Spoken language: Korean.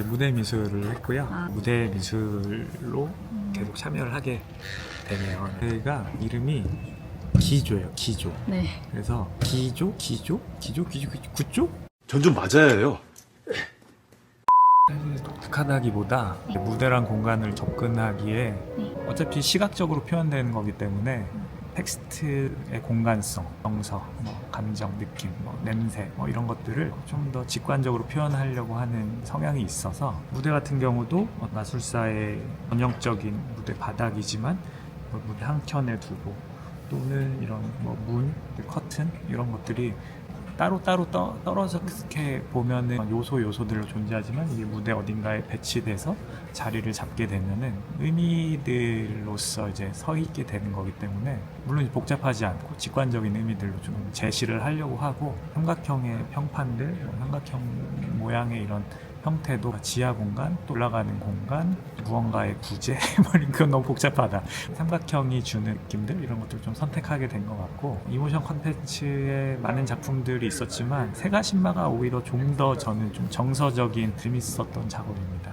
이제 무대 미술을 했고요. 아. 무대 미술로 계속 참여를 하게 되네요. 저희가 이름이 기조예요. 기조. 네. 그래서 기조, 기조, 기조, 기조, 기조, 구조? 전 좀 맞아야 해요. 사실 독특하다기보다 무대랑 공간을 접근하기에 네. 어차피 시각적으로 표현되는 거기 때문에 텍스트의 공간성, 정서, 뭐 감정, 느낌, 뭐 냄새 뭐 이런 것들을 좀 더 직관적으로 표현하려고 하는 성향이 있어서 무대 같은 경우도 어, 마술사의 전형적인 무대 바닥이지만 뭐 무대 한 켠에 두고 또는 이런 뭐 문, 커튼 이런 것들이 따로따로 떠, 떨어져 이렇게 보면은 요소 요소들로 존재하지만 이게 무대 어딘가에 배치돼서 자리를 잡게 되면은 의미들로서 이제 서 있게 되는 거기 때문에 물론 복잡하지 않고 직관적인 의미들로 좀 제시를 하려고 하고 삼각형의 평판들, 뭐 삼각형 모양의 이런 형태도 지하 공간, 또 올라가는 공간, 무언가의 구제, 뭐 그건 너무 복잡하다. 삼각형이 주는 느낌들 이런 것들 좀 선택하게 된 것 같고 이모션 컨텐츠에 많은 작품들이 있었지만 세가신마가 오히려 좀 더 저는 좀 정서적인 재밌었던 작업입니다.